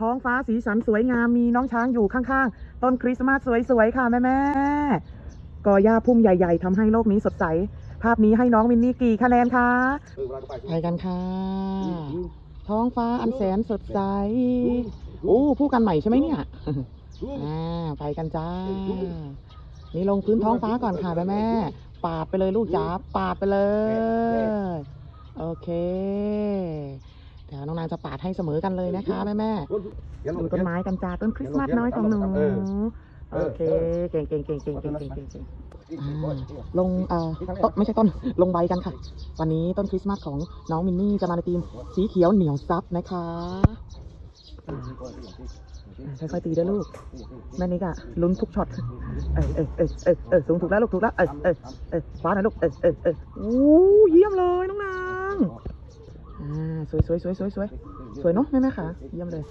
ท้องฟ้าสีสันสวยงามมีน้องช้างอยู่ข้างๆ ต้นคริสต์มาสสวยๆ ค่ะแม่ๆกอหญ้าพุ่มใหญ่ ๆทำให้โลกนี้สดใส ภาพนี้ให้น้องมินนี่กี่คะแนนคะไปกันค่ะ ท้องฟ้าอันแสนสดใสโอ้ผู้กันใหม่ใช่ไหมเนี่ยอ่าไปกันจ้านี่ลงพื้นท้องฟ้าก่อนค่ะแม่แม่ๆปาดไปเลยลูกจ๋าปาดไปเลย โอเค เดี๋ยวน้องนางจะปาดให้เสมอกันเลยนะคะแม่แม่ดูต้นไม้กันจ้าต้นคริสต์มาสน้อยของหนูโอเคเก่งเก่งเก่งเก่งเก่งเก่งเก่งลงเอ่อต้นไม่ใช่ต้นลงใบกันค่ะ วันนี้ต้นคริสต์มาสของน้องมินนี่จะมาในทีมสีเขียวเหนียวซับนะคะค่อยๆตีด้วยลูก แม่นิกอะลุ้นทุกช็อต เออเออเออเออสูงถูกแล้วลูกถูกแล้ว เออเออเออคว้าหน่อยลูก เออเออเออโอ้เยี่ยมเลย วยสวยสวยสวยสวยสวยเนาะแม่แม่ค่ะเยี่ยมเลย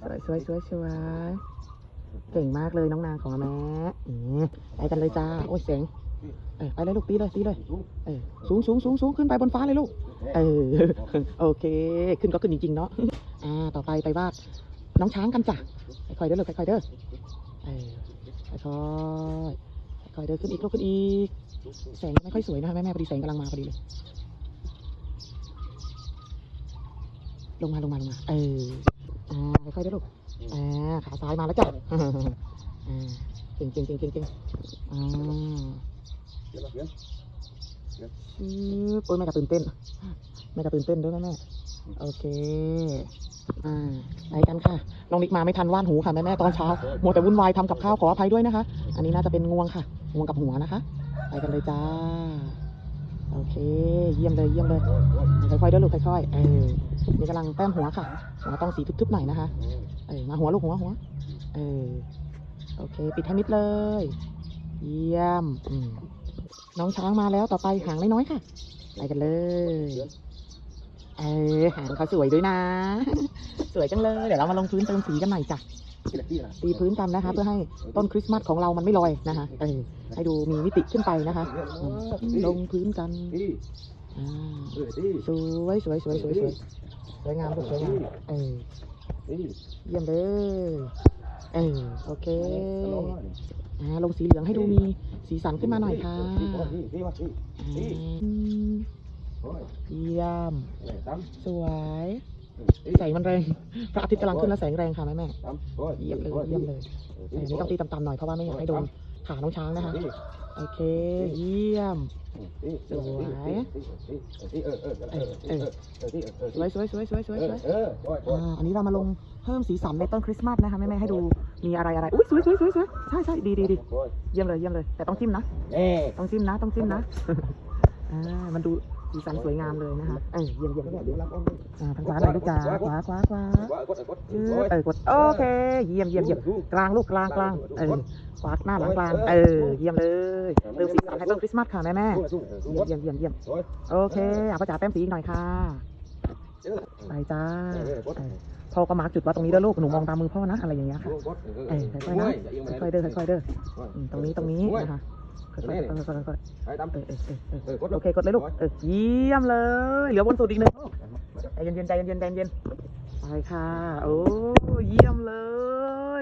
สวยสวยสวยสวยเก่งมากเลยน้องนางของอาแม่อืมไปกันเลยจ้า โอ้ยเสียงเออไปเลยลูกตีเลยตีเลยเออสูงสูงสูงสูงขึ้นไปบนฟ้าเลยลูก เออโอเค ขึ้นก็ขึ้นจริงๆเนาะ อ่า ต่อไปไปวาดน้องช้างกันจ้ะค่อยๆเด้อลูกค่อยๆเด้อเออค่อยๆค่อยๆเดินขึ้นอีกลูกขึ้นอีก แสงไม่ค่อยสวยนะคะแม่แม่พอดีแสงกำลังมาพอดีเลย ลงมาลงมาลงมา เออ อ่าค่อยๆด้อลูก อ่า ขาซ้ายมาแล้วจ้ะอ่าเก่งเก่งเก่งเก่งเก่งอ่าโอ้ยแม่กระตื่นเต้น แม่กระตื่นเต้นด้วยแม่แม่โอเค อ่าไปกันค่ะ น้องนิกมาไม่ทันว่านหูค่ะแม่แม่ตอนเช้ามัวแต่วุ่นวายทำกับข้าวขออภัยด้วยนะคะ อันนี้น่าจะเป็นงวงค่ะ งวงกับหัวนะคะ ไปกันเลยจ้า โอเค เยี่ยมเลยเยี่ยมเลย ค่อยๆด้อลูกค่อยๆ เออ นี่กำลังแต้มหัวค่ะ หัวต้องสีทึบๆหน่อยนะคะ เออมาหัวลูกหัวหัว เออ โอเค ปิดให้มิดเลย เยี่ยมน้องช้างมาแล้วต่อไปหางน้อยๆค่ะ ไปกันเลย เออหางเขาสวยด้วยนะ สวยจังเลย เดี๋ยวเรามาลงพื้นเติมสีกันหน่อยจ้ะตีพื้นกันนะคะ เพื่อให้ต้นคริสต์มาสของเรามันไม่ลอยนะคะเออให้ดูมีมิติขึ้นไปนะคะ ลงพื้นกัน อ่าสวยสวยสวยสวยสวยสวยงามลูกสวยงามเออเยี่ยมเลยเออโอเคอ่าลงสีเหลืองให้ดูมีสีสันขึ้นมาหน่อยค่ะอ่าเยี่ยมสวยแสงมันแรง พระอาทิตย์กำลังขึ้นแล้วแสงแรงค่ะแม่แม่เยี่ยมเลยเยี่ยมเลยแต่อันนี้ต้องตีต่ำๆหน่อยเพราะว่าไม่อยากให้โดน ขาน้องช้างนะคะ โอเค เยี่ยม สวยสวยสวยสวยสวยสวยสวยอ่าอันนี้เรามาลงเพิ่มสีสันในต้นคริสต์มาสนะคะแม่แม่ๆให้ดูมีอะไรอะไรอุ้ยสวยสวยสวยสวยใช่ใช่ดีดีดีเยี่ยมเลยเยี่ยมเลย แต่ต้องจิ้มนะต้องจิ้มนะ ต้องจิ้มนะอ่ามันดู สีสันสวยงามเลยนะคะเออเยี่ยมเยี่ยมเยี่ยมอ่าทางขวาหน่อยลูกจ๋าขวาขวาขวาชื่อเออกดโอเค เยี่ยมเยี่ยมเยี่ยมกลางลูกกลางกลางเออขวาหน้าหลังกลางเออเยี่ยมเลยเติมสีสันให้ต้นคริสต์มาสค่ะแม่แม่ๆเยี่ยมเยี่ยมเยี่ยมเยี่ยมโอเคอะพ่อจ๋าแต้มสีอีกหน่อยค่ะไปจ้าเออพ่อก็มาร์กจุดว่าตรงนี้เด้อลูกหนูมองตามมือพ่อนะอะไรอย่างเงี้ยค่ะเออค่อยๆนะค่อยๆเด้อค่อยๆเด้ออืมตรงนี้ตรงนี้นะคะ ค่อยๆค่อยๆค่อยๆค่อยๆเออเออเออเออโอเคกดเลยลูกเออเยี่ยมเลยเหลือบนสุดอีกหนึ่งใจเย็นๆใจเย็นๆใจเย็นๆไปค่ะโอ้เยี่ยมเล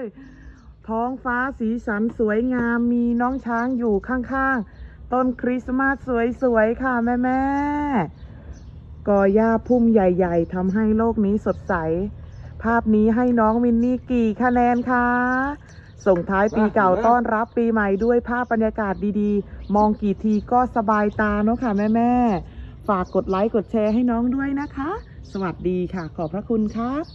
ย ท้องฟ้าสีสันสวยงามมีน้องช้างอยู่ข้างๆต้นคริสต์มาสสวยๆค่ะแม่ๆกอหญ้าพุ่มใหญ่ ๆทำให้โลกนี้สดใส ภาพนี้ให้น้องมินนี่กี่คะแนนคะ ส่งท้ายปีเก่าต้อนรับปีใหม่ด้วยภาพบรรยากาศดีๆ มองกี่ทีก็สบายตาเนาะค่ะแม่ๆ ฝากกดไลค์กดแชร์ให้น้องด้วยนะคะ สวัสดีค่ะ ขอบพระคุณครับ